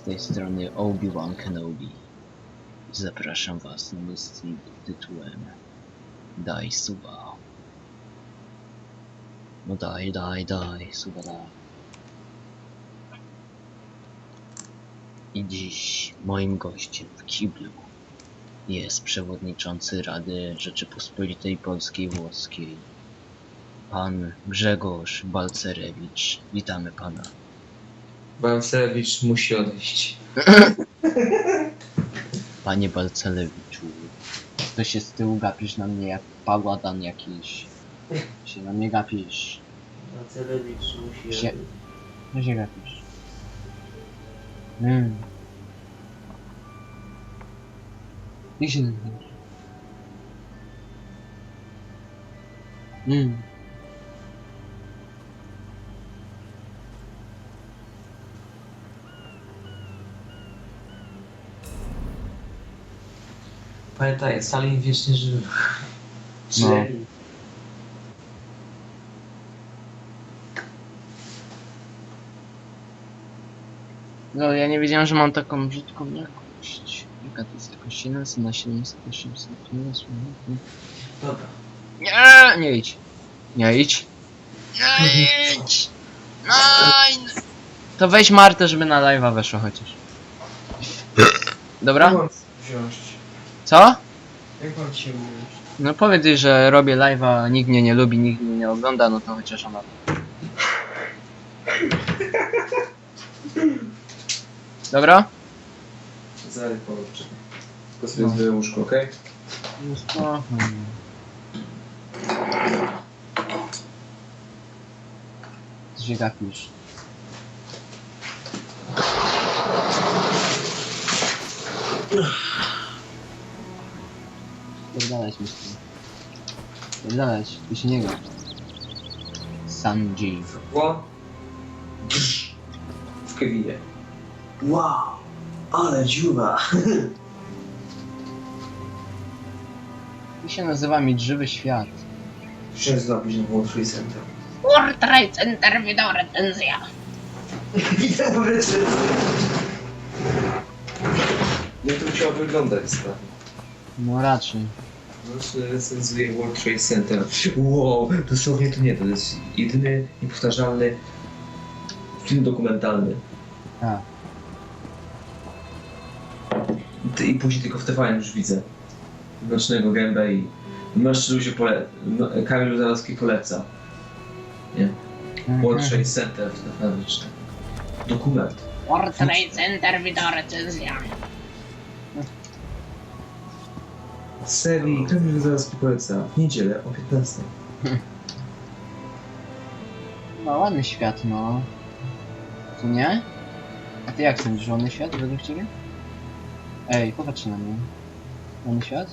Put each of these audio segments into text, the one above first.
z tej strony Obi-Wan Kenobi. Zapraszam was na mój stream pod tytułem Daj suba. No daj, daj, daj, suba daj. I dziś moim gościem w kiblu jest przewodniczący Rady Rzeczypospolitej Polskiej Włoskiej, pan Grzegorz Balcerewicz. Witamy pana. Balcerewicz musi odejść. Panie Balcelewiczu, to się z tyłu gapisz na mnie jak paładan jakiś. Się na mnie gapisz. Balcerewicz musi Się- No się gapisz. Mm. Jak się nazywasz? Mm. Pamiętaj, Stalin wiecznie żywy. No. No ja nie wiedziałem, że mam taką brzydką jakość. Jaka to jest jakość 700 na 700, 800, nie jest Dobra. Nie, nie idź. Nie idź. Nie idź. Nein. To weź Martę, żeby na live'a weszła chociaż. Dobra? Wziąć? Co? Jak mam ci mówić? No powiedz jej, że robię live'a, nikt mnie nie lubi, nikt mnie nie ogląda, no to chociaż ona. Dobra? Zaraz połączę. Tylko sobie No. no. łóżko, okej? No spokojnie. Co się gapisz? Pierdalać mi z tym. Pierdalać, ty się nie gasz. Sanji. Ło. W Kevinie. Wow, ale dziuwa. Tu się nazywa Mieć Żywy Świat. Chciałem zrobić na World Trade Center. World Trade Center wideo recenzja. Witam recenzji. Jak to musiało wyglądać, stary? No raczej. No, recenzuje World Trade Center. Wow, dosłownie to nie, to jest jedyny niepowtarzalny film dokumentalny. A. Ty- I później tylko w TVN już widzę. Nocnego gębę i mężczyzn się pole... no, Kamil Zarowski poleca. World Trade Center w TVN. Dokument. World Trade Center wideo recenzja. Serii Kamil Zarowski poleca. W niedzielę o 15. No ładny świat, no. Co nie? A ty jak sądzisz, ładny świat według ciebie? Ej, popatrz na mnie. Ładny świat?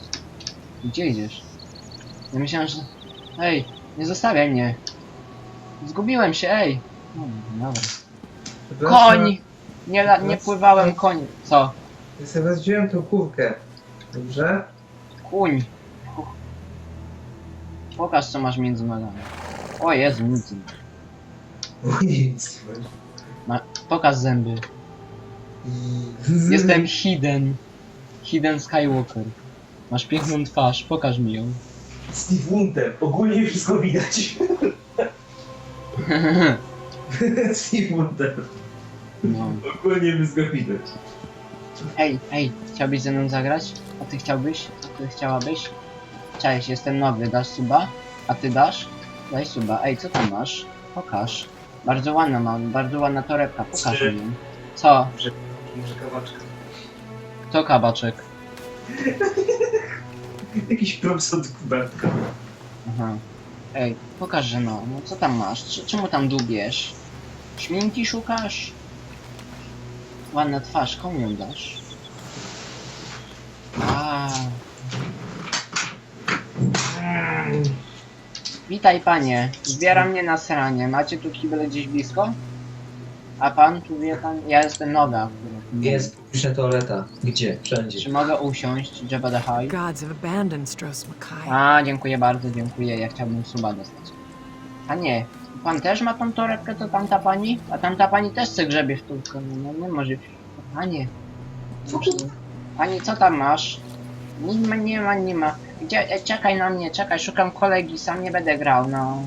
Gdzie idziesz? Ja myślałem, że... Ej, nie zostawiaj mnie. Zgubiłem się, ej. No, dobra. Koń! Nie, la- nie pływałem koń. Co? Ja sobie wziąłem tą kurkę. Dobrze? Kuń. Pokaż co masz między nogami. O Jezu, nic. nie ma. Nic. Pokaż zęby. Jestem Hidden. Hidden Skywalker. Masz piękną twarz, pokaż mi ją. Steve Wonder. Ogólnie wszystko widać. Steve Wonder. No. Ogólnie wszystko widać. Ej, ej, chciałbyś ze mną zagrać? A ty chciałbyś? Chciałabyś? Cześć, jestem nowy, dasz suba? A ty dasz? Daj suba. Ej, co tam masz? Pokaż. Bardzo ładna mam, bardzo ładna torebka, pokaż mi ją. Co? Może kawaczka. To kabaczek. Jakiś props od Kubertka. Aha. Ej, pokaż, że no. No co tam masz? Czy- Czemu tam dubiesz? Śminki szukasz? Ładna twarz, komu ją dasz? Witaj panie, zbiera mnie na sranie. Macie tu kibel gdzieś blisko? A pan tu wie pan? Ja jestem noga. akurat. Jest publiczna toaleta. Gdzie? Wszędzie. Czy mogę usiąść? Jabba the High? Gods have abandoned Stros Makai. A, dziękuję bardzo, dziękuję. Ja chciałbym suba dostać. A nie, pan też ma tą torebkę, to tamta pani? A tamta pani też se grzebie w tubkę. No, no nie może. Panie. Pani, co tam masz? Nie ma, nie ma, nie ma. E, czekaj na mnie, czekaj, szukam kolegi, sam nie będę grał, no.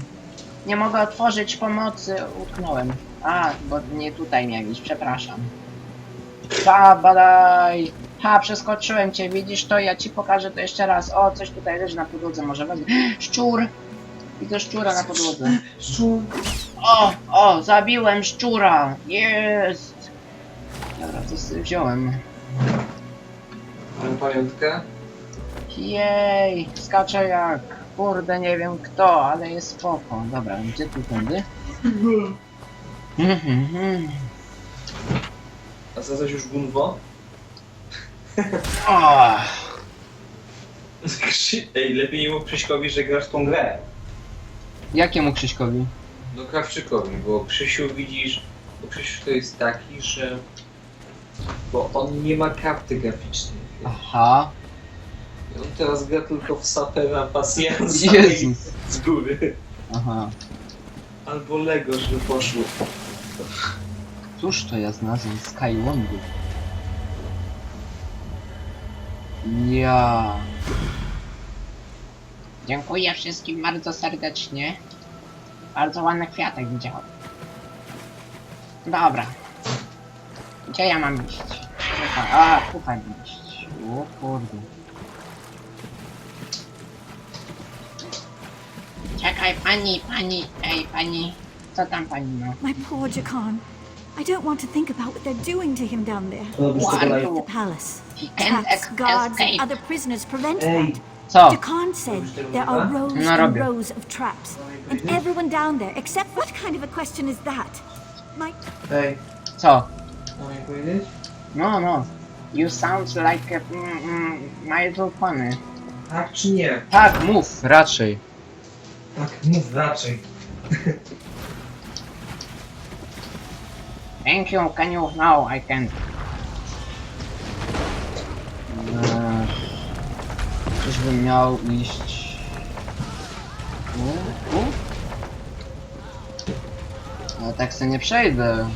Nie mogę otworzyć pomocy, utknąłem. A, bo nie tutaj miałeś, przepraszam. Pa, badaj! Ha, przeskoczyłem cię, widzisz to? Ja ci pokażę to jeszcze raz. O, coś tutaj leży na podłodze, może wezmę. Szczur! Widzę szczura na podłodze. Szczur. O, o, zabiłem szczura! Jest! Dobra, to sobie wziąłem. Mam pamiątkę? Jej, skaczę jak, kurde, nie wiem kto, ale jest spoko. Dobra, gdzie tu tędy? Mhm, mhm. A za coś już Gunwo? O, Krzy- Ej, lepiej nie mów Krzyśkowi, że grasz w tą grę. jakiemu Krzyśkowi? No Krawczykowi, bo Krzysiu widzisz, bo Krzysiu to jest taki, że... Bo on nie ma karty graficznej. Aha, On teraz gra tylko w Sapera Pasjansa Jezus. z góry. aha. Albo Lego, żeby poszło. Cóż to ja znalazłem Skywondu? Ja. Dziękuję wszystkim bardzo serdecznie. Bardzo ładny kwiatek widziałem. Dobra. Gdzie ja mam iść? A, tutaj mam iść. O kurde. Czekaj, pani, pani, ej, pani. Co tam pani no? My poor Jakan. I don't want to think about what they're doing to him down there. To byś tego. The palace. He can't Traps, ex- guards, escape. and other prisoners prevent Ej, that. Co? Jakan said there are rows No, and robię. rows of traps, and everyone down there, except what kind of a question is that? My Ej, Co? mam jej powiedzieć? No, no. You sound like a, mm, mm, my little pony. Tak czy nie? Tak, mów. Raczej. Tak, mów raczej. Thank you, can you? No, I can't. Eee, Czyżbym miał iść... Tu? Tu? No tak se nie przejdę.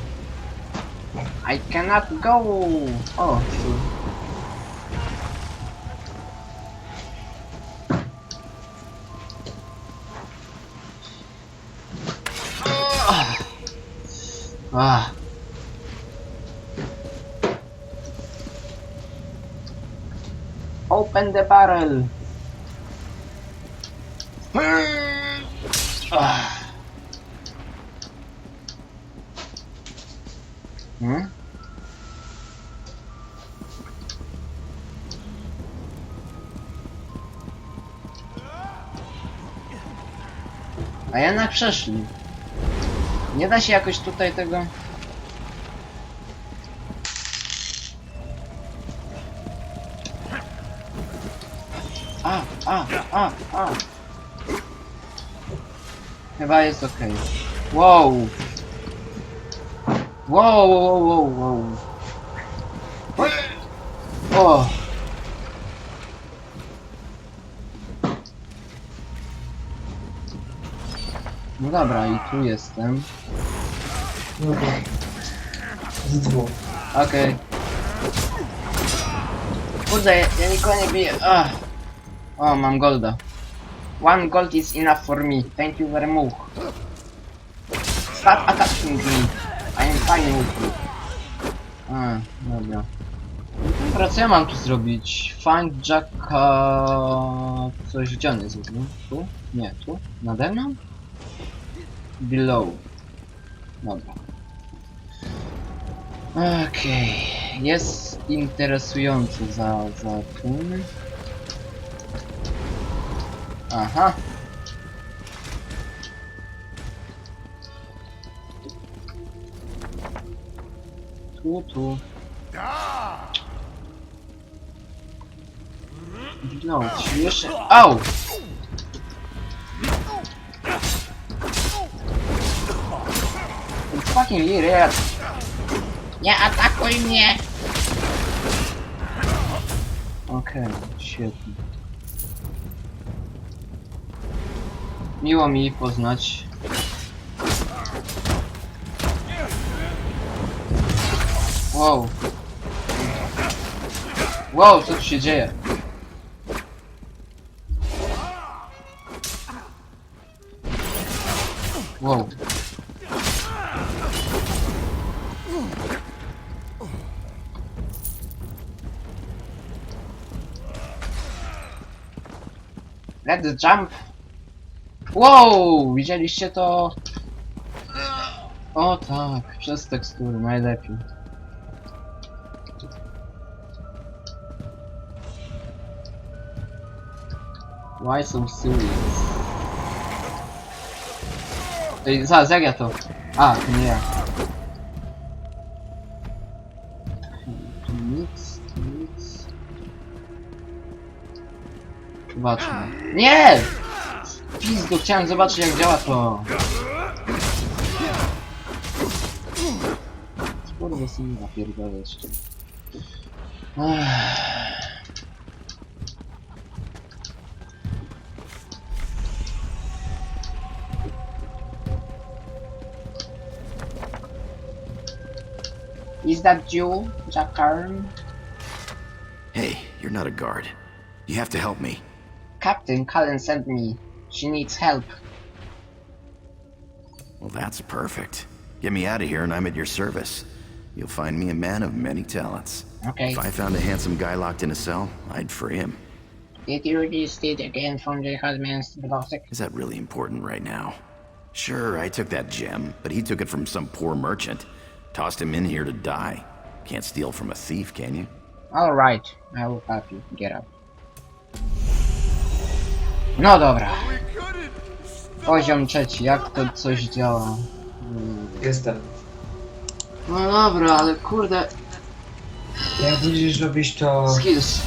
I cannot go! O, tu. Ah. Open the barrel. Ah. Hmm? A jednak przeszli. Nie da się jakoś tutaj tego... A, a, a, a. Chyba jest okej. Wow. Wow, wow, wow, wow. O. No dobra, i tu jestem. Dobra. Z dwóch. Okej. Kurde, ja, ja nikogo nie biję. Ach. O, mam golda. One gold is enough for me. Thank you very much. Stop attacking me. I am fine with you. A, dobra. Dobra, co ja mam tu zrobić? Find Jacka... Coś gdzie on jest? Tu? Nie, tu? Nade mną? Below. Dobra. Okej, jest interesujący za, za tym. Aha. Tu, tu. No, jeszcze... Au! Fucking idiot! Nie atakuj mnie! Okej, świetnie. Miło mi poznać. Wow. Wow, co tu się dzieje? Let's jump! Wow! Widzieliście to? O tak, przez tekstury najlepiej. Why so serious? Ej, zaraz, jak ja to? A, nie ja. Nic, nic. Zobaczmy. Nie! Pizdu, chciałem zobaczyć jak działa to. Kurde, sobie napierdolę jeszcze. Is that you, Jackarn? Hey, you're not a guard. You have to help me. Captain Cullen sent me. She needs help. Well, that's perfect. Get me out of here and I'm at your service. You'll find me a man of many talents. Okay. If I found a handsome guy locked in a cell, I'd free him. Did you release it again from the husband's block? Is that really important right now? Sure, I took that gem, but he took it from some poor merchant. Tossed him in here to die. Can't steal from a thief, can you? Alright, I will help you. Get up. No dobra. Poziom trzeci, jak to coś działa? Jestem. No dobra, ale kurde... Jak będziesz robić to... Skills.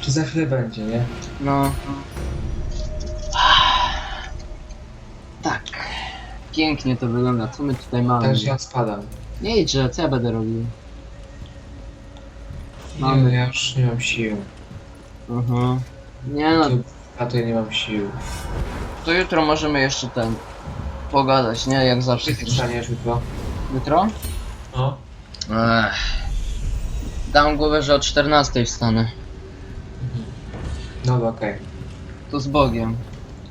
Czy za chwilę będzie, nie? No. Tak. Pięknie to wygląda. Co my tutaj mamy? Także ja spadam. Nie idźże, co ja będę robił? Mamy. no ja już nie mam sił. Mhm. Nie no, Tu- A to ja nie mam sił. to jutro możemy jeszcze ten... Pogadać, nie? Jak zawsze. Ty wstaniesz jutro? Jutro? No. Ech. Dam głowę, że o 14 wstanę. No okej. To z Bogiem.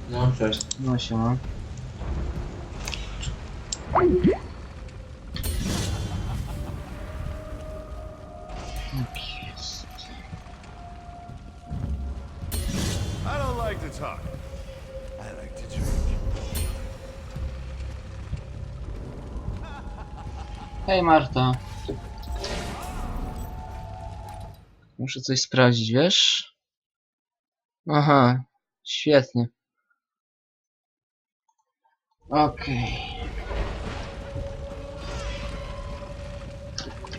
No cześć. No się. I Hej Marta. Muszę coś sprawdzić, wiesz? Aha, świetnie. Okej.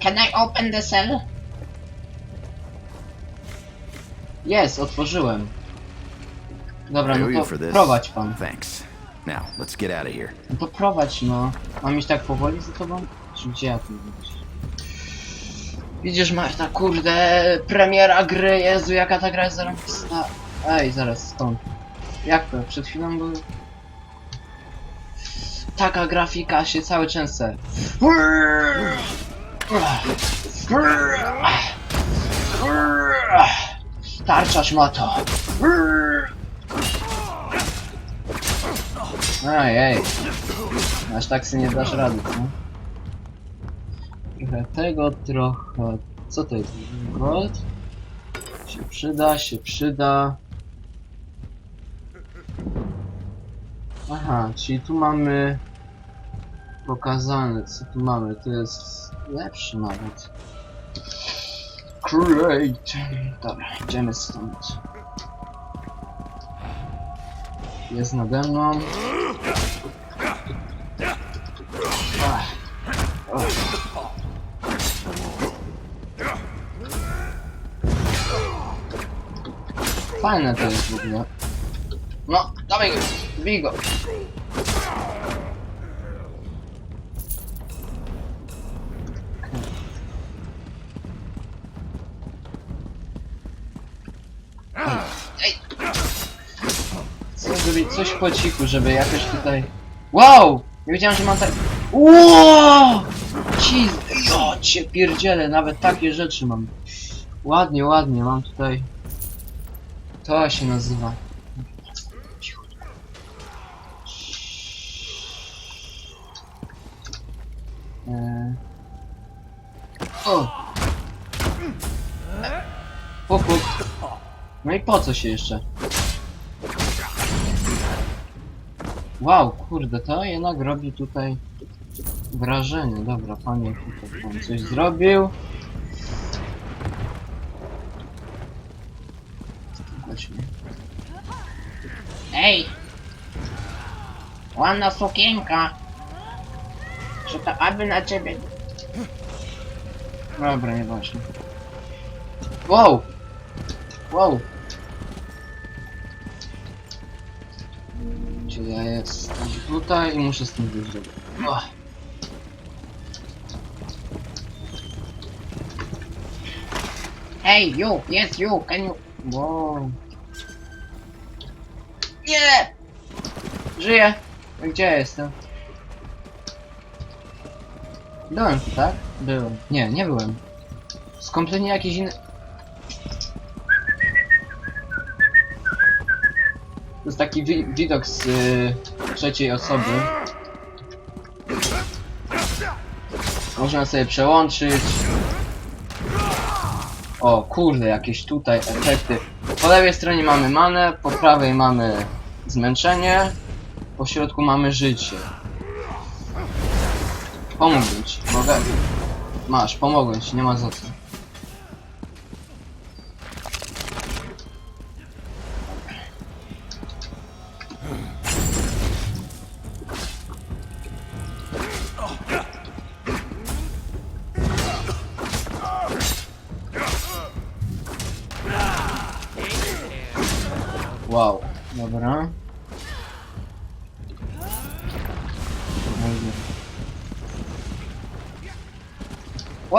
Can I open the cell? Jest, otworzyłem. Dobra, no to prowadź pan. Thanks. Now, let's get out of here. No to prowadź no. Mam iść tak powoli za tobą? Gdzie ja tu iść? Widzisz Marta, kurde, premiera gry, Jezu, jaka ta gra jest zarąbista. Ej, zaraz, stąd. Jak to? Przed chwilą był... Taka grafika się cały często... Tarcza szmato. Ej, Aż tak sobie nie dasz rady, co? Trochę tego, trochę... Co to jest? Gold? Się przyda, się przyda. Aha, czyli tu mamy... Pokazane, co tu mamy. To jest lepszy nawet. Great! Dobra, idziemy stąd. Jest nade mną. Fajne to jest w. No, dawaj go, bij go. Chcę zrobić coś po cichu, żeby jakoś tutaj... Wow! Nie wiedziałem, że mam tak... Wow! Ci... Jo, cię pierdzielę, nawet takie rzeczy mam. Ładnie, ładnie, mam tutaj... To się nazywa... Eee... O! Puk, puk. No i po co się jeszcze? Wow, kurde, to jednak robi tutaj wrażenie. Dobra, panie tutaj pan coś zrobił. Chodźmy. Ej! Ładna sukienka! Czy to aby na ciebie... Dobra, nieważne. Wow! Wow! Czyli ja jestem tutaj i muszę stąd wyjść. dobra. O. Hey, you! Yes, you! Can you... Wow. Nie! Żyję! Gdzie ja jestem? Byłem tu, tak? Byłem. Nie, nie byłem. Z kompletnie jakiś inny... To jest taki wi widok z y, trzeciej osoby. Można sobie przełączyć. O kurde, jakieś tutaj efekty. Po lewej stronie mamy manę, po prawej mamy zmęczenie, po środku mamy życie. Pomógłbym ci, mogę? Masz, pomogłem ci, nie ma za co. Wow, dobra.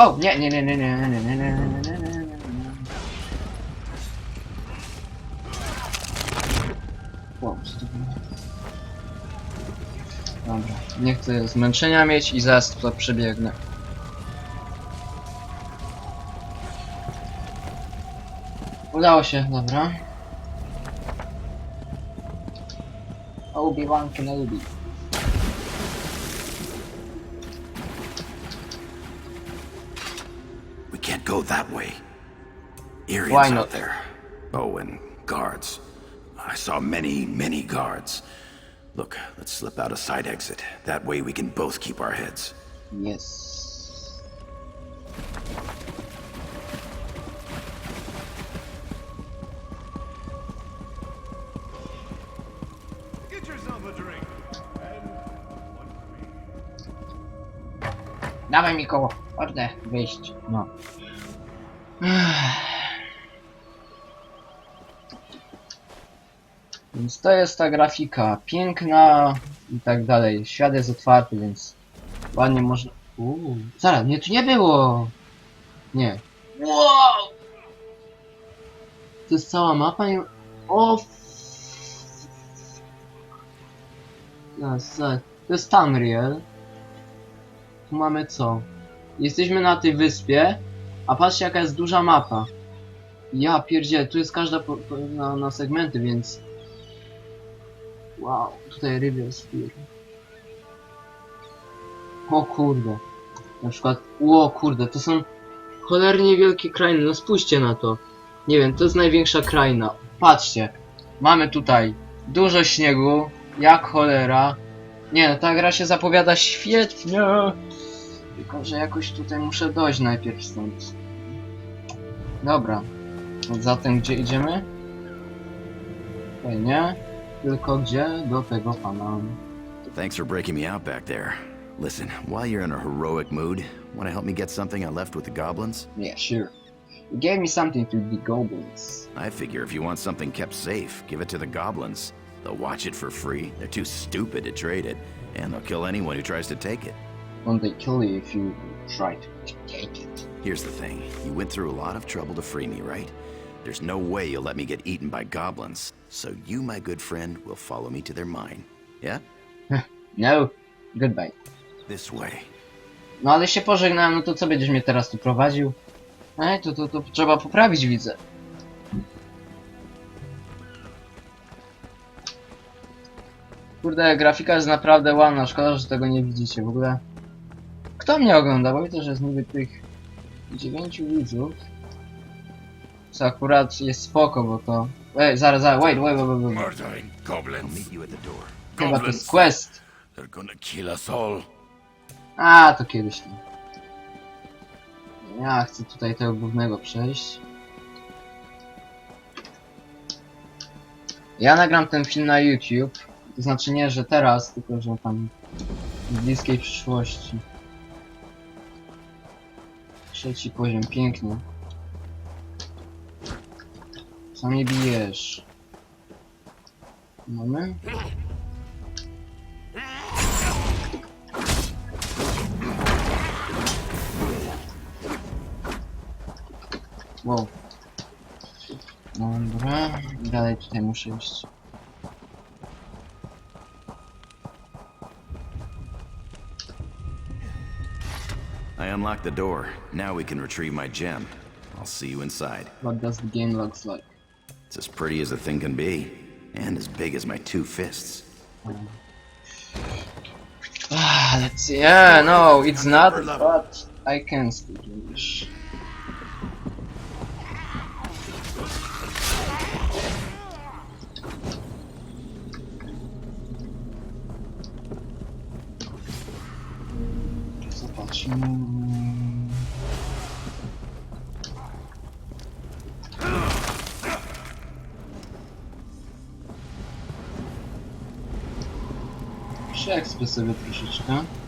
Wow, nie, nie, nie, nie, nie, nie, nie, nie, nie, nie, nie, nie, nie. Wow, co to było? Dobra, nie chcę zmęczenia mieć i zaraz to przebiegnę. Udało się, dobra. Obi-Wan Kenobi. Go that way. Arians Why not? out there. Oh, and guards. I saw many, many guards. Look, let's slip out a side exit. That way we can both keep our heads. Yes. Get yourself a drink. And one for me. Dawaj mi koło. Kurde, wyjść. No. Więc to jest ta grafika. Piękna i tak dalej. Świat jest otwarty, więc ładnie można... Uuu, zaraz, mnie tu nie było! Nie. Wow! To jest cała mapa i... O! To jest Tamriel. Tu mamy co? Jesteśmy na tej wyspie, a patrzcie jaka jest duża mapa. Ja pierdzielę, tu jest każda po, po, na, na segmenty, więc... Wow, tutaj River Spear. O kurde. Na przykład, o kurde, to są cholernie wielkie krainy, no spójrzcie na to. Nie wiem, to jest największa kraina. Patrzcie, mamy tutaj dużo śniegu, jak cholera. Nie no, ta gra się zapowiada świetnie. Tylko, że jakoś tutaj muszę dojść najpierw stąd. Dobra. Zatem gdzie idziemy? Tutaj nie. Tylko gdzie? Do tego pana. Thanks for breaking me out back there. Listen, while you're in a heroic mood, want to help me get something I left with the goblins? Yeah, sure. You gave me something to the goblins. I figure if you want something kept safe, give it to the goblins. They'll watch it for free. They're too stupid to trade it, and they'll kill anyone who tries to take it. Won't they kill you if you try to take it? Here's the thing you went through a lot of trouble to free me, right? There's no way you'll let me get eaten by goblins, so you, my good friend, will follow me to their mine. Yeah? No. Goodbye. This way. No ale się pożegnałem, no to co będziesz mnie teraz tu prowadził? Ej, to, to, to trzeba poprawić, widzę. Kurde, grafika jest naprawdę ładna, szkoda, że tego nie widzicie w ogóle. Kto mnie ogląda? Bo widzę, że jest niby tych dziewięciu widzów. Co akurat jest spoko, bo to... Ej, zaraz, zaraz, wait, wait, wait, wait, wait. Murdering goblins. meet you at the door. Chyba to jest quest. They're gonna kill us all. A, to kiedyś tam. Ja chcę tutaj tego głównego przejść. Ja nagram ten film na YouTube. To znaczy nie, że teraz, tylko że tam w bliskiej przyszłości. Trzeci poziom, pięknie. Co mnie bijesz? Mamy? Wow. Dobra, dalej tutaj muszę iść. Unlocked the door. Now we can retrieve my gem. I'll see you inside. What does the game looks like? It's as pretty as a thing can be, and as big as my two fists. Ah, let's see. Yeah, no, it's not, but I can speak English. Zobaczmy. Sobie troszeczkę.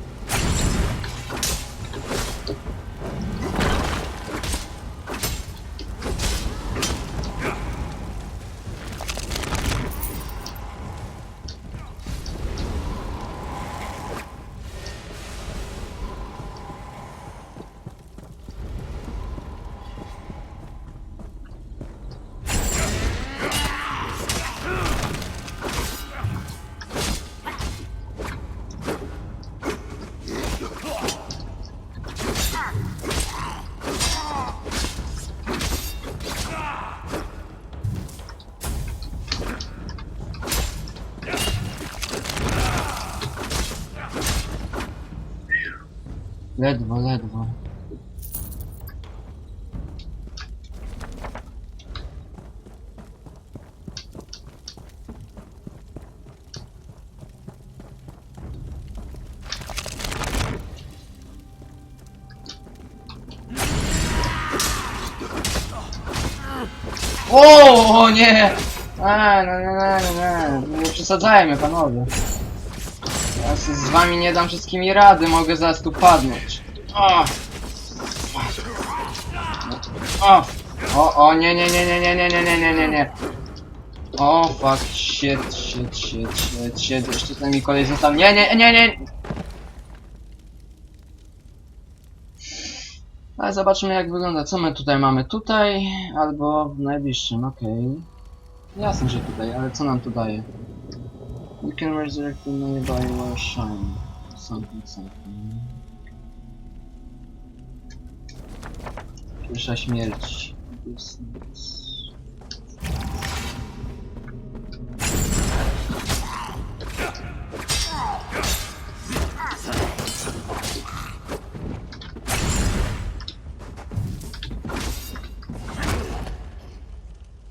Ledwo, ledwo. O, o nie! A, no, no, no, no, no. Nie przesadzajmy, panowie. Ja się z wami nie dam wszystkimi rady, mogę zaraz tu padnąć. O! O! O, o, nie, nie, nie, nie, nie, nie, nie, nie, nie, nie, nie. O, fuck, shit, shit, shit, shit, shit, jeszcze ten mi kolej został. Nie, nie, nie, nie! Ale zobaczymy jak wygląda. Co my tutaj mamy? Tutaj albo w najbliższym, okej. Jasne, że tutaj, ale co nam tu daje? You can resurrect the nearby or shine. Something, something. Pierwsza śmierć.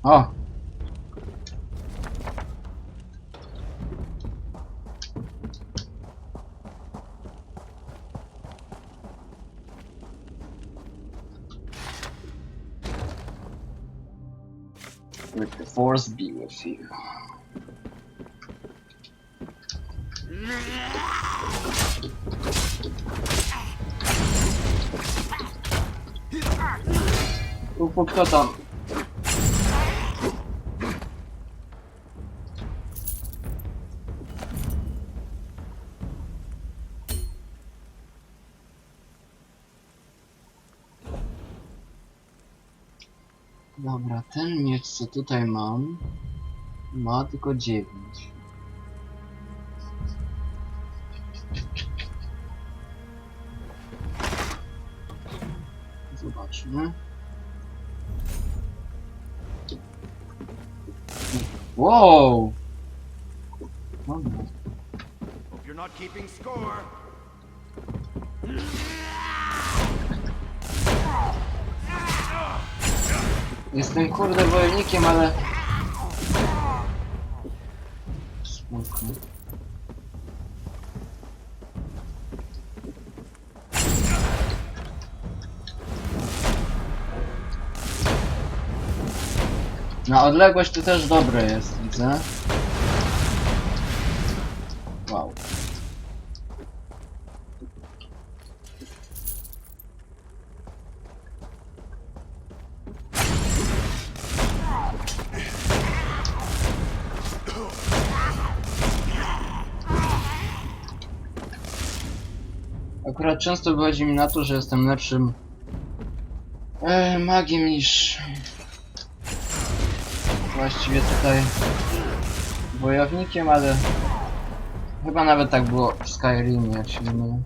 O! Force be with you. Upu, kto tam? ten miecz, co tutaj mam, ma tylko 9. Zobaczmy. Wow! You're not keeping score. Jestem kurde wojownikiem, ale... Spoko. Na odległość to też dobre jest, widzę. Często wychodzi mi na to, że jestem lepszym e, magiem niż właściwie tutaj wojownikiem, ale chyba nawet tak było w Skyrimie, jak się nie mylę.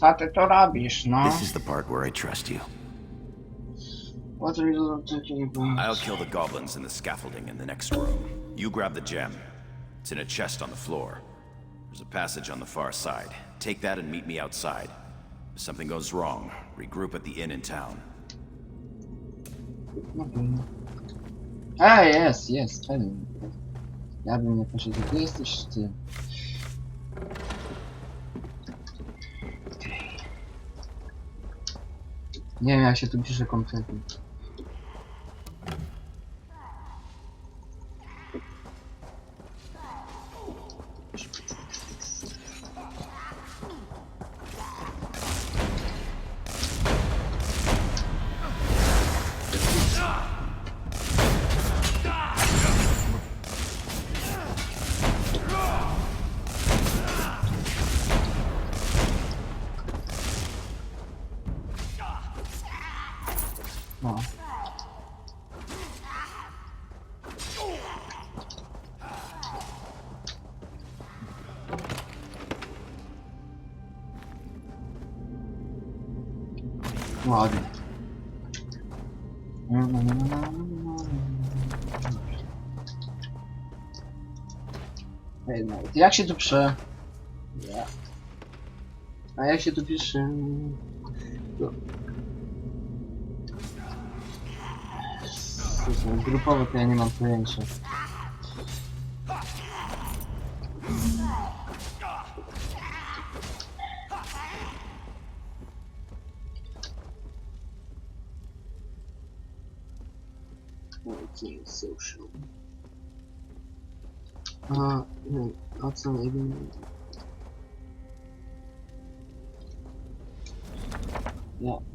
Co ty to robisz, no? This is the part where I trust you. What are you taking about? I'll kill the goblins in the scaffolding in the next room. You grab the gem. It's in a chest on the floor. There's a passage on the far side. Take that and meet me outside. If something goes wrong, regroup at the inn in town. Ah, yes, yes, fajnie. Ja bym nie poszedł. Gdzie jesteś ty? Nie wiem jak się tu pisze kompletnie. No, jak się tu prze... A jak się tu pisze... No. Grupowo to ja nie mam pojęcia. Nie, a co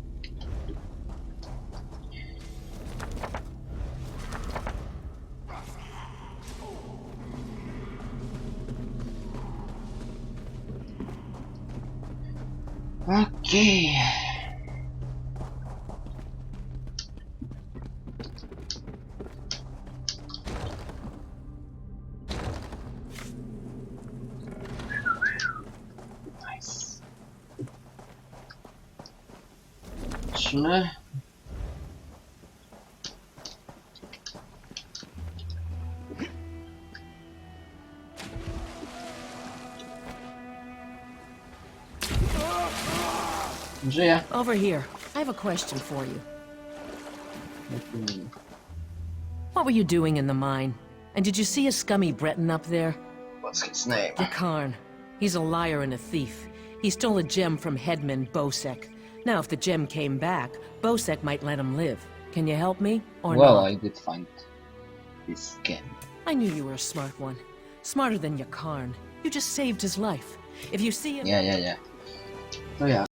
Patrzymy. Żyje. Over here. I have a question for you. What were you doing in the mine? And did you see a scummy Breton up there? What's his name? Karn. He's a liar and a thief. He stole a gem from Headman Bosek. Now, if the gem came back, Bosek might let him live. Can you help me? Or Well, not? I did find this gem. I knew you were a smart one. Smarter than your Karn. You just saved his life. If you see him... Yeah, yeah, yeah. Oh, ja.